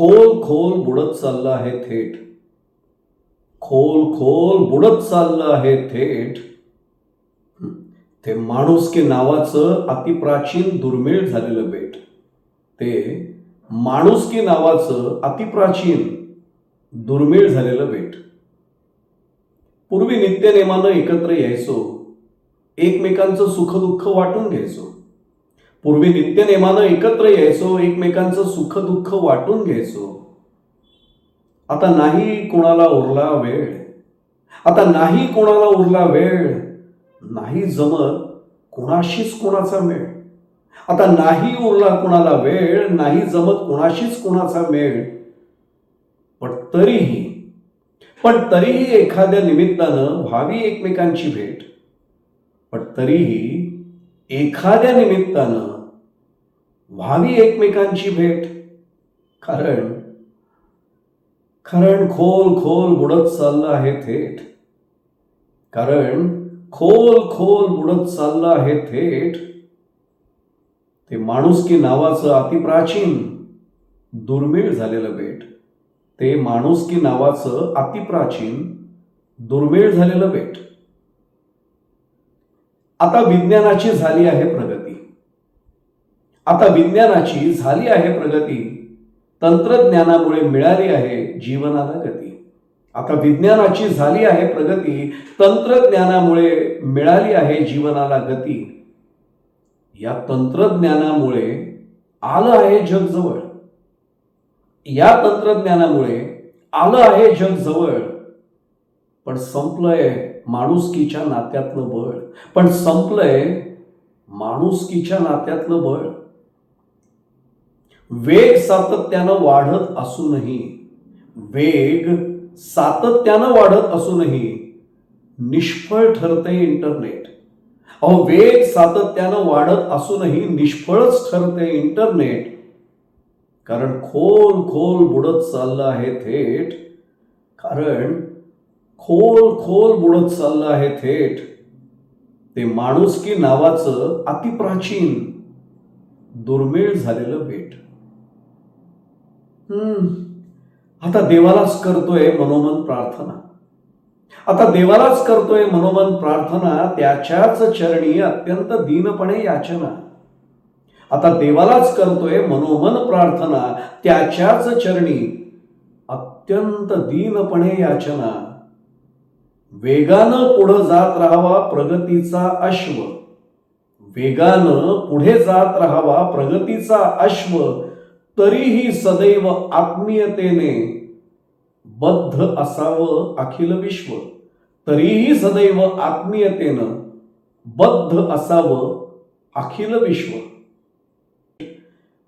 खोल खोल बुडत चाललं आहे थेट. खोल खोल बुडत चाललं आहे थेट. ते माणुसकी नावाचं अतिप्राचीन दुर्मिळ झालेलं बेट. ते माणुसकी नावाचं अतिप्राचीन दुर्मिळ झालेलं बेट. पूर्वी नित्यनेमानं एकत्र यायचो. एकमेकांचं सुखदुःख वाटून घ्यायचो. पूर्वी नित्यनेमानं एकत्र यायचो एकमेकांचं सुख दुःख वाटून घ्यायचो. आता नाही कोणाला उरला वेळ. आता नाही कोणाला उरला वेळ. नाही जमत कोणाशीच कोणाचा मेळ. आता नाही उरला कोणाला वेळ नाही जमत कोणाशीच कोणाचा मेळ. पण तरीही पण तरीही एखाद्या निमित्तानं व्हावी एकमेकांची भेट. पण तरीही एखाद्या निमित्तानं व्हावी एकमेकांची भेट. कारण कारण खोल खोल बुडत चाललं आहे थेट. कारण खोल खोल बुडत चाललं आहे थेट. ते माणुसकी नावाचं अतिप्राचीन दुर्मिळ झालेलं बेट ते माणुसकी नावाचं अतिप्राचीन दुर्मिळ झालेलं बेट आता विज्ञानाची झाली आहे प्रगती. आता विज्ञानाची झाली आहे प्रगती. तंत्रज्ञानामुळे मिळाली आहे जीवनाला गती. आता विज्ञानाची झाली आहे प्रगती तंत्रज्ञानामुळे मिळाली आहे जीवनाला गती. या तंत्रज्ञानामुळे आलं आहे जग जवळ. या तंत्रज्ञानामुळे आलं आहे जग जवळ. पण संपलंय माणुसकीच्या नात्यातलं बळ. पण संपलंय माणुसकीच्या नात्यातलं बळ. वेग सातत्यानं वाढत असूनही वेग सातत्यानं वाढत असूनही निष्फळ ठरते इंटरनेट. अहो वेग सातत्यानं वाढत असूनही निष्फळच ठरते इंटरनेट. कारण खोल खोल बुडत चाललं आहे थेट. कारण खोल खोल बुडत चाललं आहे थेट. ते माणुसकी नावाचं अतिप्राचीन दुर्मिळ झालेलं बेट. आता देवालाच करतोय मनोमन प्रार्थना. आता देवालाच करतोय मनोमन प्रार्थना त्याच्याच चरणी अत्यंत दीनपणे याचना. आता देवालाच करतोय मनोमन प्रार्थना त्याच्याच चरणी अत्यंत दीनपणे याचना. वेगानं पुढं जात राहावा प्रगतीचा अश्व. वेगानं पुढे जात राहावा प्रगतीचा अश्व. तरीही सदैव आत्मीयतेने बद्ध असावं अखिल विश्व. तरीही सदैव आत्मीयतेनं बद्ध असावं अखिल विश्व.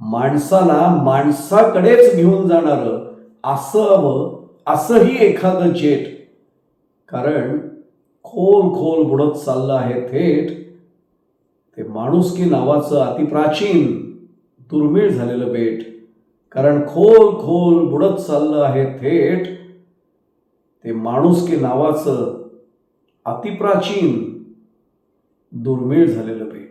माणसाला माणसाकडेच घेऊन जाणार असावं असंही एखादं जेट कारण खोल खोल बुडत चाललं आहे थेट. ते माणुसकी नावाचं अतिप्राचीन दुर्मिळ झालेलं बेट. कारण खोल खोल बुडत चाललं आहे थेट. ते माणुसकी नावाचं अतिप्राचीन दुर्मिळ झालेलं बेट